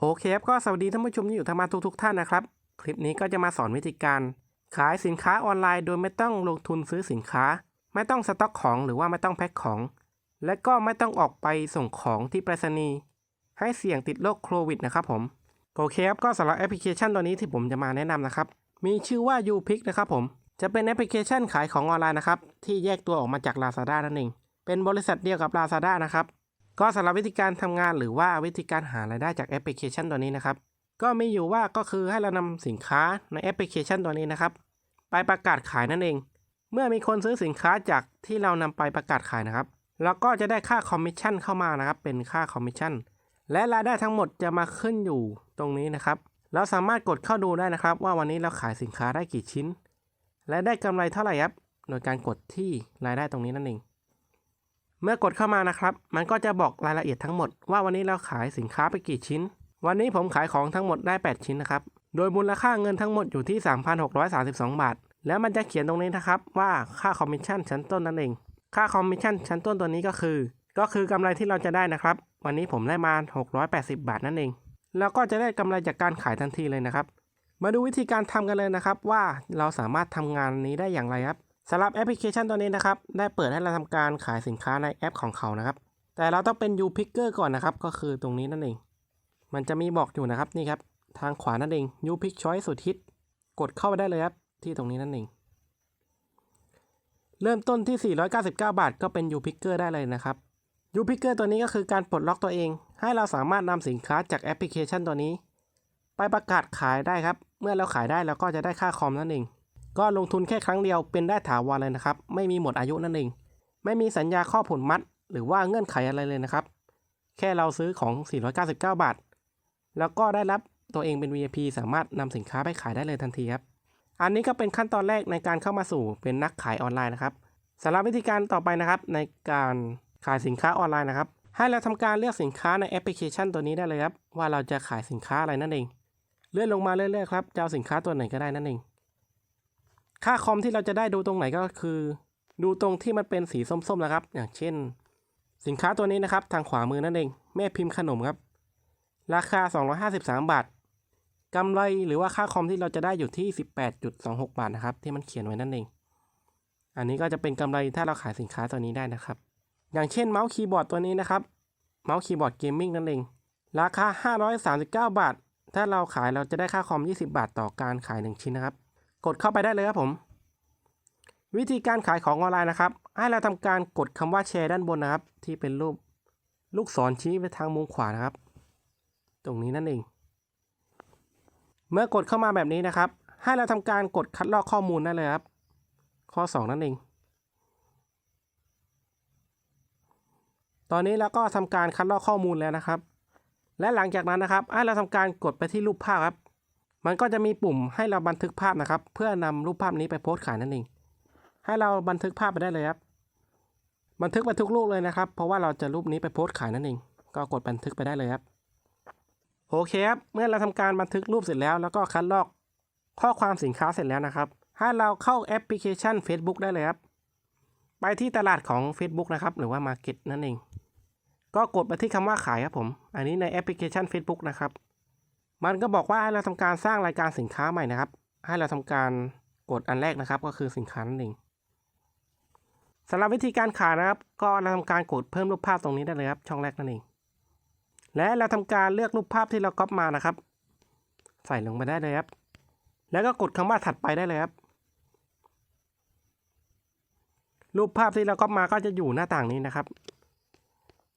โอเคครับก็สวัสดีท่านผู้ชมที่อยู่ทางบ้าทุกๆท่านนะครับ คลิปนี้ก็จะมาสอนวิธีการ ขายสินค้าออนไลน์ โดยไม่ต้องลงทุนซื้อสินค้า ไม่ต้องสต็อกของหรือว่าไม่ต้องแพ็คของ และก็ไม่ต้องออกไปส่งของที่ไปรษณีย์ให้เสี่ยงติดโรคโควิดนะครับผมโอเคครับก็สำหรับแอปพลิเคชันตัวนี้ที่ผมจะมาแนะนำนะครับ มีชื่อว่า u p i c นะครับผมจะเป็นแอปพลิเคชันขายของออนไลน์นะครับที่แยกตัวออกมาจาก Lazada นั่นเองเป็นบริษัทเดียวกับ Lazada นะครับ ก็สำหรับวิธีการทำงานหรือว่าวิธีการหารายได้จากแอปพลิเคชันตัวนี้นะครับ ก็มีอยู่ว่าก็คือให้เรานำสินค้าในแอปพลิเคชันตัวนี้นะครับ ไปประกาศขายนั่นเอง เมื่อมีคนซื้อสินค้าจากที่เรานำไปประกาศขายนะครับเราก็จะได้ค่าคอมมิชชั่นเข้ามานะครับ เป็นค่าคอมมิชชั่นและรายได้ทั้งหมดจะมาขึ้นอยู่ตรงนี้นะครับ เราสามารถกดเข้าดูได้นะครับ ว่าวันนี้เราขายสินค้าได้กี่ชิ้น และได้กำไรเท่าไหร่ครับ โดยการกดที่รายได้ตรงนี้นั่นเอง เมื่อกดเข้ามานะครับ มันก็จะบอกรายละเอียดทั้งหมดว่าวันนี้เราขายสินค้าไปกี่ชิ้น วันนี้ผมขายของทั้งหมดได้ 8 ชิ้นนะครับ โดยมูลค่าเงินทั้งหมดอยู่ที่ 3,632 บาท แล้วมันจะเขียนตรงนี้นะครับว่าค่าคอมมิชชั่นชั้นต้นนั่นเอง ค่าคอมมิชชั่นชั้นต้นตัวนี้ก็คือ ก็คือกำไรที่เราจะได้นะครับ วันนี้ผมได้มา 680 บาทนั่นเอง แล้วก็จะได้กำไรจากการขายทันทีเลยนะครับ มาดูวิธีการทำกันเลยนะครับว่าเราสามารถทำงานนี้ได้อย่างไรครับ สำหรับแอปพลิเคชันตัวนี้นะครับ ได้เปิดให้เราทำการขายสินค้าในแอปของเขานะครับ แต่เราต้องเป็น U Picker ก่อนนะครับ ก็คือตรงนี้นั่นเอง มันจะมีบอกอยู่นะครับนี่ครับ ทางขวานั่นเอง U Pick Choice สุดฮิตกดเข้าไปได้เลยครับ ที่ตรงนี้นั่นเอง เริ่มต้นที่ 499 บาท ก็เป็น U Picker ได้เลยนะครับ U Picker ตัวนี้ก็คือการปลดล็อกตัวเอง ให้เราสามารถนำสินค้าจากแอปพลิเคชันตัวนี้ ไปประกาศขายได้ครับ เมื่อเราขายได้เราก็จะได้ค่าคอมนั่นเอง ก็ลงทุนแค่ครั้งเดียวเป็นได้ถาวรเลยนะครับ ไม่มีหมดอายุนั่นเอง ไม่มีสัญญาข้อผลมัด หรือว่าเงื่อนไขอะไรเลยนะครับ แค่เราซื้อของ 499 บาท แล้วก็ได้รับตัวเองเป็น VIP สามารถนำสินค้าไปขายได้เลยทันทีครับ อันนี้ก็เป็นขั้นตอนแรกในการเข้ามาสู่เป็นนักขายออนไลน์นะครับสำหรับวิธีการต่อไปนะครับ ในการขายสินค้าออนไลน์นะครับ ให้เราทำการเลือกสินค้าในแอปพลิเคชันตัวนี้ได้เลยครับว่าเราจะขายสินค้าอะไรนั่นเอง เลื่อนลงมาเรื่อยๆครับจะเอาสินค้าตัวไหนก็ได้นั่นเอง ค่าคอมที่เราจะได้ดูตรงไหนก็คือ ดูตรงที่มันเป็นสีส้มๆนะครับ อย่างเช่น สินค้าตัวนี้นะครับ ทางขวามือนั่นเอง แม่พิมพ์ขนมครับ ราคา 253 บาทกำไรหรือว่าค่าคอมที่เราจะได้อยู่ที่ 18.26 บาทนะครับ ที่มันเขียนไว้นั่นเอง อันนี้ก็จะเป็นกำไรถ้าเราขายสินค้าตัวนี้ได้นะครับ อย่างเช่นเมาส์คีย์บอร์ดตัวนี้นะครับ เมาส์คีย์บอร์ดเกมมิ่งนั่นเอง ราคา 539 บาท ถ้าเราขายเราจะได้ค่าคอม 20 บาทต่อการขาย 1 ชิ้นนะครับ กดเข้าไปได้เลยครับผม วิธีการขายของออนไลน์นะครับ ให้เราทำการกดคำว่าแชร์ด้านบนนะครับ ที่เป็นรูปลูกศรชี้ไปทางมุมขวานะครับ ตรงนี้นั่นเอง เมื่อกดเข้ามาแบบนี้นะครับ ให้เราทำการกดคัดลอกข้อมูลได้เลยครับ ข้อ 2 นั่นเอง ตอนนี้เราก็ทำการคัดลอกข้อมูลแล้วนะครับ และหลังจากนั้นนะครับ ให้เราทำการกดไปที่รูปภาพครับ มันก็จะมีปุ่มให้เราบันทึกภาพนะครับ เพื่อนำรูปภาพนี้ไปโพสต์ขายนั่นเอง ให้เราบันทึกภาพไปได้เลยครับ บันทึกไปทุกรูปเลยนะครับ เพราะว่าเราจะรูปนี้ไปโพสต์ขายนั่นเอง ก็กดบันทึกไปได้เลยครับ โอเคครับ เมื่อเราทำการบันทึกรูปเสร็จแล้ว แล้วก็คัดลอกข้อความสินค้าเสร็จแล้วนะครับ ให้เราเข้าแอปพลิเคชัน Facebook ได้เลยครับ ไปที่ตลาดของ Facebook นะครับ หรือว่า Market นั่นเอง ก็กดไปที่คำว่าขายครับผม อันนี้ในแอปพลิเคชัน Facebook นะครับ มันก็บอกว่าให้เราทำการสร้างรายการสินค้าใหม่นะครับ ให้เราทำการกดอันแรกนะครับ ก็คือสินค้านั่นเองสำหรับวิธีการขายนะครับ ก็เราทำการกดเพิ่มรูปภาพตรงนี้ได้เลยครับ ช่องแรกนั่นเอง และเราทำการเลือกรูปภาพที่เราก๊อปมานะครับ ใส่ลงไปได้เลยครับ แล้วก็กดคำว่าถัดไปได้เลยครับ รูปภาพที่เราก๊อปมาก็จะอยู่หน้าต่างนี้นะครับ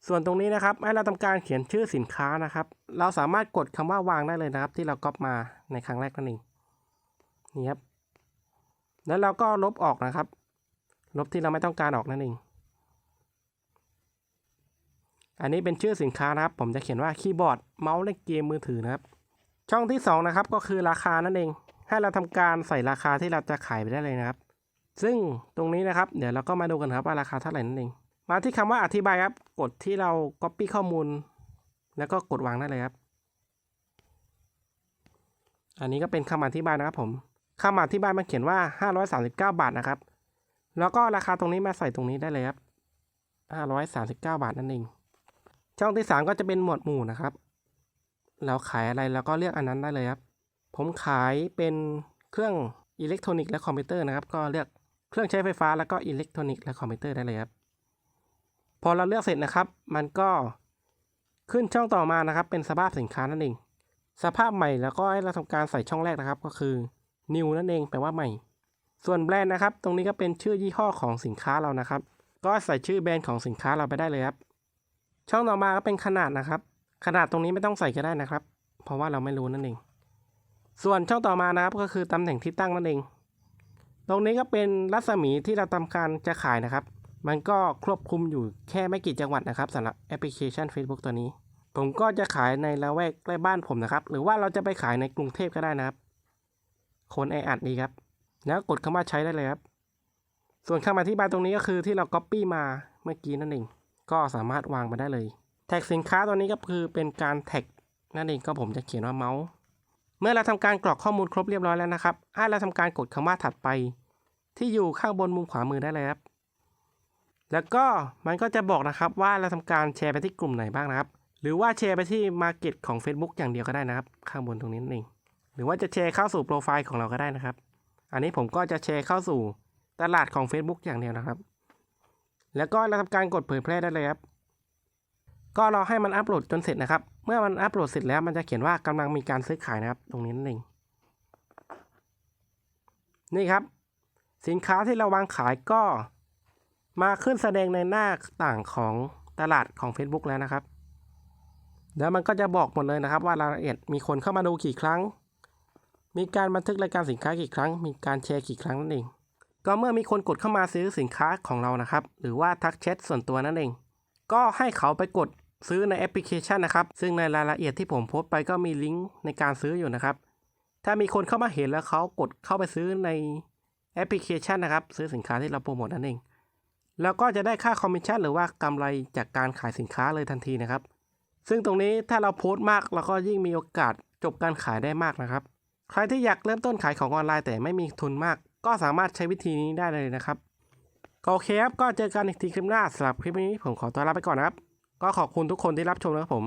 ส่วนตรงนี้นะครับให้เราทำการเขียนชื่อสินค้านะครับ เราสามารถกดคำว่าวางได้เลยนะครับ ที่เราก๊อปมาในครั้งแรกนั่นเองนี่ครับแล้วเราก็ลบออกนะครับ ลบที่เราไม่ต้องการออกนั่นเอง อันนี้เป็นชื่อสินค้านะครับ ผมจะเขียนว่าคีย์บอร์ดเมาส์เล่นเกมมือถือนะครับ ช่องที่สองนะครับก็คือราคานั่นเอง ให้เราทำการใส่ราคาที่เราจะขายไปได้เลยนะครับ ซึ่งตรงนี้นะครับ เดี๋ยวเราก็มาดูกันครับว่าราคาเท่าไหร่นั่นเอง มาที่คำว่าอธิบายครับ กดที่เรา Copy ข้อมูล แล้วก็กดวางได้เลยครับ อันนี้ก็เป็นคำอธิบายนะครับผมคำอธิบายมันเขียนว่า 539 บาทนะครับ แล้วก็ราคาตรงนี้มาใส่ตรงนี้ได้เลยครับ 539 บาทนั่นเอง ช่องที่ 3 ก็จะเป็นหมวดหมู่นะครับ เราขายอะไรเราก็เลือกอันนั้นได้เลยครับ ผมขายเป็นเครื่องอิเล็กทรอนิกส์และคอมพิวเตอร์นะครับ ก็เลือกเครื่องใช้ไฟฟ้าแล้วก็อิเล็กทรอนิกส์และคอมพิวเตอร์ได้เลยครับ พอเราเลือกเสร็จนะครับ มันก็ขึ้นช่องต่อมานะครับ เป็นสภาพสินค้านั่นเอง สภาพใหม่แล้วก็ให้เราทำการใส่ช่องแรกนะครับ ก็คือ new นั่นเองแปลว่าใหม่ ส่วนแบรนด์นะครับ ตรงนี้ก็เป็นชื่อยี่ห้อของสินค้าเรานะครับ ก็ใส่ชื่อแบรนด์ของสินค้าเราไปได้เลยครับ ช่องต่อมาก็เป็นขนาดนะครับ ขนาดตรงนี้ไม่ต้องใส่ก็ได้นะครับ เพราะว่าเราไม่รู้นั่นเอง ส่วนช่องต่อมานะครับก็คือตำแหน่งที่ตั้งนั่นเอง ตรงนี้ก็เป็นรัศมีที่เราทำการจะขายนะครับ มันก็ครอบคลุมอยู่แค่ไม่กี่จังหวัดนะครับสำหรับแอปพลิเคชัน Facebook ตัวนี้ ผมก็จะขายในละแวกใกล้บ้านผมนะครับ หรือว่าเราจะไปขายในกรุงเทพก็ได้นะครับ คนแออัดดีครับ แล้วกดคำว่าใช้ได้เลยครับ ส่วนคำอธิบายตรงนี้ก็คือที่เรา Copy มาเมื่อกี้นั่นเอง ก็สามารถวางมาได้เลย แท็กสินค้าตัวนี้ก็คือเป็นการแท็กนั่นเองก็ผมจะเขียนว่าเมาส์ เมื่อเราทำการกรอกข้อมูลครบเรียบร้อยแล้วนะครับ ให้เราทำการกดคำว่าถัดไป ที่อยู่ข้างบนมุมขวามือได้เลยครับ แล้วก็มันก็จะบอกนะครับว่าเราทำการแชร์ไปที่กลุ่มไหนบ้างนะครับ หรือว่าแชร์ไปที่ Market ของ Facebook อย่างเดียวก็ได้นะครับ ข้างบนตรงนี้นั่นเองหรือว่าจะแชร์เข้าสู่โปรไฟล์ของเราก็ได้นะครับ อันนี้ผมก็จะแชร์เข้าสู่ตลาดของ Facebook อย่างเดียวนะครับ แล้วก็เราทำการกดเผยแพร่ได้เลยครับ ก็รอให้มันอัปโหลดจนเสร็จนะครับ เมื่อมันอัปโหลดเสร็จแล้วมันจะเขียนว่ากำลังมีการซื้อขายนะครับ ตรงนี้นั่นเอง นี่ครับ สินค้าที่เราวางขายก็ มาขึ้นแสดงในหน้าต่างของตลาดของ Facebook แล้วนะครับ แล้วมันก็จะบอกหมดเลยนะครับ ว่ารายละเอียดมีคนเข้ามาดูกี่ครั้ง มีการบันทึกรายการสินค้ากี่ครั้ง มีการแชร์กี่ครั้งนั่นเอง ก็เมื่อมีคนกดเข้ามาซื้อสินค้าของเรานะครับ หรือว่าทักแชทส่วนตัวนั่นเอง ก็ให้เขาไปกดซื้อในแอปพลิเคชันนะครับ ซึ่งในรายละเอียดที่ผมโพสต์ไปก็มีลิงก์ในการซื้ออยู่นะครับ ถ้ามีคนเข้ามาเห็นแล้วเขากดเข้าไปซื้อในแอปพลิเคชันนะครับ ซื้อสินค้าที่เราโปรโมทนั่นเอง แล้วก็จะได้ค่าคอมมิชชั่นหรือว่ากำไรจากการขายสินค้าเลยทันทีนะครับ ซึ่งตรงนี้ถ้าเราโพสต์มากเราก็ยิ่งมีโอกาสจบการขายได้มากนะครับ ใครที่อยากเริ่มต้นขายของออนไลน์แต่ไม่มีทุนมาก ก็สามารถใช้วิธีนี้ได้เลยนะครับก็โอเคครับก็เจอกันอีกทีคลิปหน้าสำหรับคลิปนี้ผมขอตัวลาไปก่อนนะครับ ก็ขอบคุณทุกคนที่รับชมนะครับผม